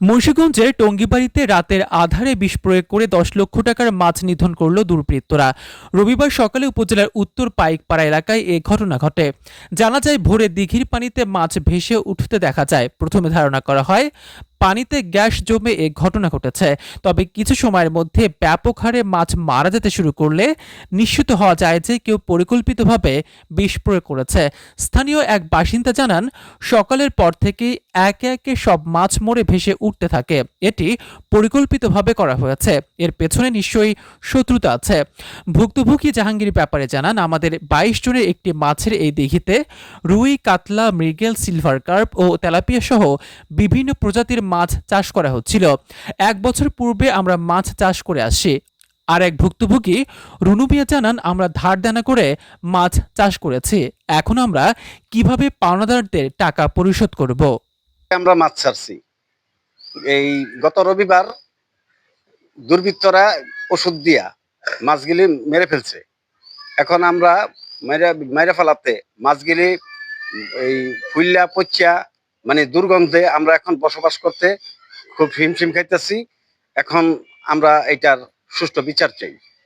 মুন্সিগঞ্জের টঙ্গিবাড়িতে রাতের আধারে বিষ প্রয়োগ করে দশ লক্ষ টাকার মাছ নিধন করল দুর্বৃত্তরা। রবিবার সকালে উপজেলার উত্তর পাইকপাড়া এলাকায় এ ঘটনা ঘটে। জানা যায়, ভোরে দিঘির পানিতে মাছ ভেসে উঠতে দেখা যায়। প্রথমে ধারণা করা হয় পানিতে গ্যাস জমে এ ঘটনা ঘটেছে। তবে কিছু সময়ের মধ্যে ব্যাপক হারে মাছ মারা যেতে শুরু করলে নিশ্চিত হওয়া যায় যে কেউ পরিকল্পিতভাবে বিষ প্রয়োগ করেছে। স্থানীয় এক বাসিন্দা জানান, সকালের পর থেকেই একে একে সব মাছ মরে ভেসে উঠতে থাকে। এটি পরিকল্পিতভাবে করা হয়েছে। এর পেছনে নিশ্চয়ই শত্রুতা আছে। ভুক্তভোগী জাহাঙ্গীর ব্যাপারে জানান, আমাদের বাইশ জনের একটি মাছের এই দিঘিতে রুই, কাতলা, মৃগেল, সিলভার কার্প ও তেলাপিয়া সহ বিভিন্ন প্রজাতির মাছ চাষ করা হচ্ছিল। এক বছর পূর্বে আমরা মাছ চাষ করে আসছি আর এক ভুক্তভোগী রুনুবিয়া জানান, আমরা ধার দেনা করে মাছ চাষ করেছি। এখন আমরা কীভাবে পাওনাদারদের টাকা পরিশোধ করব? আমরা মাছ ছাড়ছি। এই গত রবিবার দুর্বৃত্তরা ওষুধ দিয়া মাছগুলি মেরে ফেলছে। এখন আমরা মেরে মেরে ফেলাতে মাছগুলি এই ফুল্লা পচা মানে দুর্গন্ধে আমরা এখন বসবাস করতে খুব হিমশিম খাইতেছি। এখন আমরা এটার সুষ্ঠু বিচার চাই।